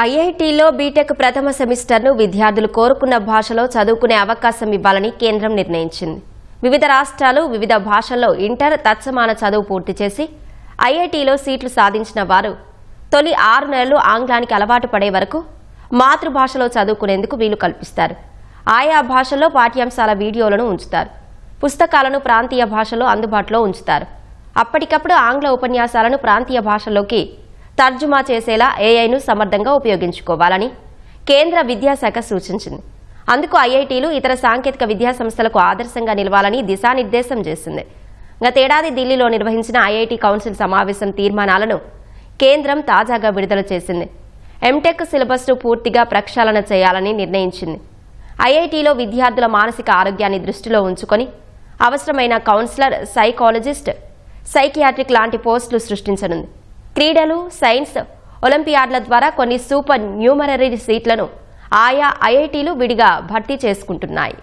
ఐఐటీలో BTech ప్రథమ సెమిస్టర్ను విద్యార్థులు కోరుకున్న భాషలో చదువుకునే అవకాశం ఇవ్వాలని కేంద్రం నిర్ణయించింది. వివిధ రాష్ట్రాలు వివిధ భాషల్లో ఇంటర్ తత్సమాన చదువు పూర్తి చేసి ఐఐటీలో సీట్లు సాధించిన వారు తొలి ఆరు నెలలు ఆంగ్లానికి అలవాటు పడే వరకు మాతృభాషలో చదువుకునేందుకు వీలు కల్పిస్తారు. ఆయా భాషల్లో పాఠ్యాంశాల వీడియోలను ఉంచుతారు. పుస్తకాలను ప్రాంతీయ భాషలో అందుబాటులో ఉంచుతారు. అప్పటికప్పుడు ఆంగ్ల ఉపన్యాసాలను ప్రాంతీయ భాషలోకి తర్జుమా చేసేలా ఏఐను సమర్థంగా ఉపయోగించుకోవాలని కేంద్ర విద్యాశాఖ సూచించింది. అందుకు ఐఐటీలు ఇతర సాంకేతిక విద్యా సంస్థలకు ఆదర్శంగా నిలవాలని దిశానిర్దేశం చేసింది. గతేడాది ఢిల్లీలో నిర్వహించిన ఐఐటి కౌన్సిల్ సమావేశం తీర్మానాలను కేంద్రం తాజాగా విడుదల చేసింది. ఎంటెక్ సిలబస్ను పూర్తిగా ప్రక్షాళన చేయాలని నిర్ణయించింది. ఐఐటీలో విద్యార్థుల మానసిక ఆరోగ్యాన్ని దృష్టిలో ఉంచుకొని అవసరమైన కౌన్సిలర్ సైకాలజిస్ట్ సైకియాట్రిక్ లాంటి పోస్టులు సృష్టించనుంది. క్రీడలు సైన్స్ ఒలింపియాడ్ల ద్వారా కొన్ని సూపర్ న్యూమరరీ సీట్లను ఆయా ఐఐటీలు విడిగా భర్తీ చేసుకుంటున్నాయి.